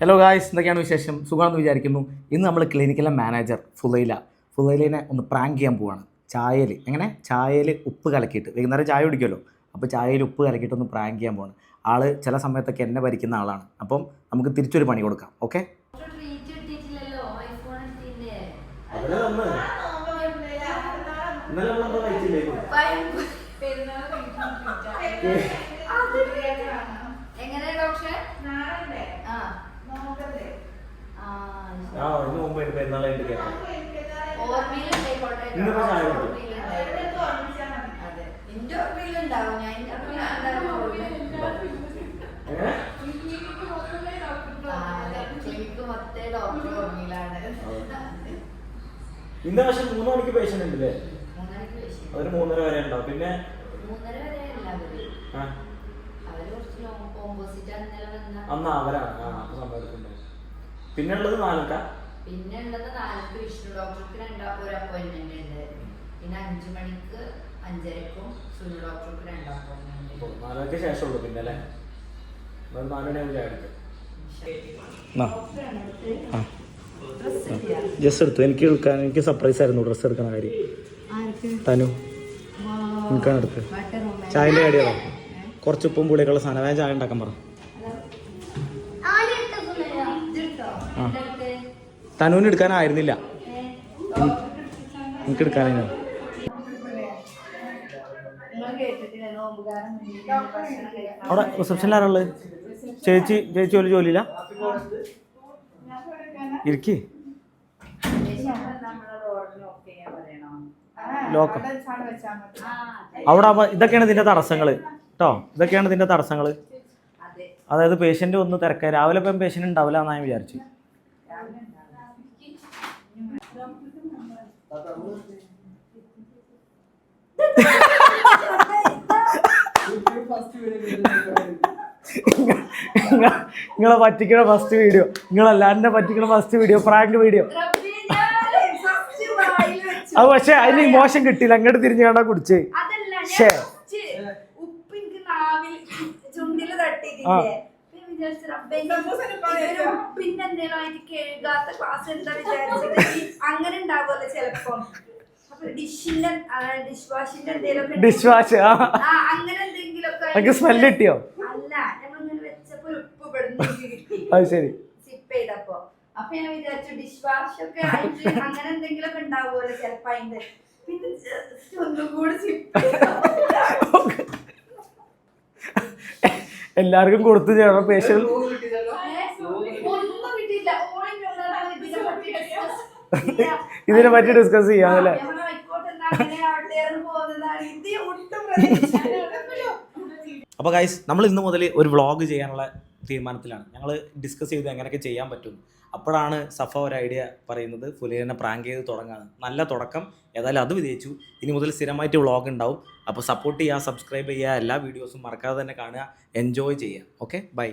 Hello guys എന്തൊക്കെയാണ് വിശേഷം? സുഖമാണെന്ന് വിചാരിക്കുന്നു. ഇന്ന് നമ്മൾ ക്ലിനിക്കിലെ മാനേജർ ഫുലൈല. ഫുലൈലിനെ ഒന്ന് പ്രാങ്ക് ചെയ്യാൻ പോവാണ്. ചായയിൽ എങ്ങനെ? ചായയിൽ ഉപ്പ് കലക്കിയിട്ട്. വൈകുന്നേരം ചായ കുടിക്കുമല്ലോ. അപ്പോൾ ചായയിൽ ഉപ്പ് കലക്കിയിട്ട് ഒന്ന് പ്രാങ്ക് ചെയ്യാൻ പോവാണ്. ആൾ ചില സമയത്തൊക്കെ എന്നെ ഭരിക്കുന്ന ആളാണ്. അപ്പം നമുക്ക് തിരിച്ചൊരു പണി കൊടുക്കാം. ഓക്കെ ട്രീറ്റ് കിട്ടിയിട്ടില്ലല്ലോ ഐഫോൺ എടുത്തില്ലേ എങ്ങനെ ഡോക്ടർ ആ ഇന്നിപ്പോ. ഓർമ്മയിലുണ്ടായി. അതെ എന്റെ ഓർമ്മയിലുണ്ടാവും ഞാൻ എന്റെ ഓർമ്മയിലുണ്ടാവും ആ, അതെ. ക്ലിനിക്ക് മൊത്തം ഡോക്ടർ ഓർമ്മയിലാണ്. ഇന്ന് പക്ഷെ മൂന്ന് മണിക്ക് പേഷ്യന്റ് ഉണ്ടല്ലേ? അതൊരു മൂന്നര വരെ ഉണ്ടാവും പിന്നെ? അന്ന് അവരാണ്. ആ സമയം എടുക്കുന്നുണ്ട് പിന്നെ ഉള്ളത് നാലക്ക? പിന്നെ ഉള്ളത് നാലക്ക് വിഷ്ണു ഡോക്ടർക്ക് രണ്ടാം ഒരു അപ്പോയിന്റ്മെന്റ് ഉണ്ട്. പിന്നെ അഞ്ചു മണിക്ക് അഞ്ചരക്കും സുനു ഡോക്ടർക്ക് രണ്ട് അപ്പോയിന്റ്മെന്റ് ശേഷമുള്ളൂ പിന്നെ അല്ലേ? ഒരു ചായ എടുക്കും എടുത്തു. എനിക്ക് എടുക്കാൻ എനിക്ക് സർപ്രൈസ് ആയിരുന്നു ഡ്രസ്സ് എടുക്കണ കാര്യം. തനു. എനിക്കാണ് എടുത്ത് ചായന്റെ കാടിയതാ കുറച്ച് ഉപ്പും പുളിയൊക്കെയുള്ള സാധനം. ഞാൻ ചായ ഉണ്ടാക്കാൻ പറ. തനുവിന് എടുക്കാനായിരുന്നില്ല. എനിക്ക് എടുക്കാനായിരുന്നു അവിടെ റിസപ്ഷനിൽ ആരാൾ ചേച്ചി ചേച്ചി ഒരു ജോലിയില്ല ഇരിക്കേ. ലോക്കം അവിടെ അപ്പൊ ഇതൊക്കെയാണ് ഇതിന്റെ തടസ്സങ്ങൾ കേട്ടോ ഇതൊക്കെയാണ് ഇതിന്റെ തടസ്സങ്ങൾ അതെ. അതായത് പേഷ്യന്റ് ഒന്ന് തിരക്കായി. രാവിലെ ഇപ്പം പേഷ്യന്റ് ഉണ്ടാവില്ല എന്നാണ് ഞാൻ വിചാരിച്ചു. നിങ്ങളെ പറ്റിക്കണ ഫസ്റ്റ് വീഡിയോ നിങ്ങളെല്ലാരുടെ പറ്റിക്കണ ഫസ്റ്റ് വീഡിയോ പ്രാങ്ക് വീഡിയോ അത് പക്ഷെ അതിന് മോശം കിട്ടിയില്ല. അങ്ങോട്ട് തിരിഞ്ഞു കണ്ടാ കുടിച്ച്. കുറച്ച് ഉപ്പ് എനിക്ക് നാവിൽ ചുണ്ടിൽ ഉപ്പിന്റെ ആയിട്ട് കഴുകാത്ത ക്ലാസ് എന്താ വിചാരിച്ചത്. അങ്ങനെ ഉണ്ടാവുമല്ലോ ചെലപ്പം. ഡിഷിന്റെ ഡിഷ് വാഷിന്റെ എന്തെങ്കിലും ഡിഷ് വാഷ് അങ്ങനെ എന്തെങ്കിലും ഒക്കെ സ്മെൽ കിട്ടിയോ? അല്ല ഞങ്ങളിങ്ങനെ വെച്ചപ്പോ ഉപ്പ് പെടുന്നു അത് ശരി. സിപ്പ് ചെയ്തപ്പോ. അപ്പൊ ഞാൻ വിചാരിച്ചു ഡിഷ് വാഷ് ഒക്കെ ആയിട്ട് അങ്ങനെ എന്തെങ്കിലുമൊക്കെ ഉണ്ടാവുമല്ലോ ചെലപ്പോ അതിന്റെ. പിന്നെ ഒന്നും കൂടി സിപ്പ് എല്ലാവർക്കും കൊടുത്തു ചേട്ടൻ ഉള്ളതാണ് ഇതിനെ പറ്റി ഡിസ്കസ് ചെയ്യാം അല്ലേ? അപ്പൊ ഗൈസ് നമ്മൾ ഇന്ന് മുതൽ ഒരു വ്ളോഗ് ചെയ്യാനുള്ള തീരുമാനത്തിലാണ്. ഞങ്ങൾ ഡിസ്കസ് ചെയ്ത് എങ്ങനെയൊക്കെ ചെയ്യാൻ പറ്റും. അപ്പോഴാണ് സഫ ഒരു ഐഡിയ പറയുന്നത് ഫുലിനെ പ്രാങ്ക് ചെയ്ത് തുടങ്ങാണ് നല്ല തുടക്കം. ഏതായാലും അത് വിജയിച്ചു. ഇനി മുതൽ സ്ഥിരമായിട്ട് വ്ളോഗ് ഉണ്ടാവും. അപ്പോൾ സപ്പോർട്ട് ചെയ്യുക സബ്സ്ക്രൈബ് ചെയ്യുക എല്ലാ വീഡിയോസും മറക്കാതെ തന്നെ കാണുക. എൻജോയ് ചെയ്യുക. Okay bye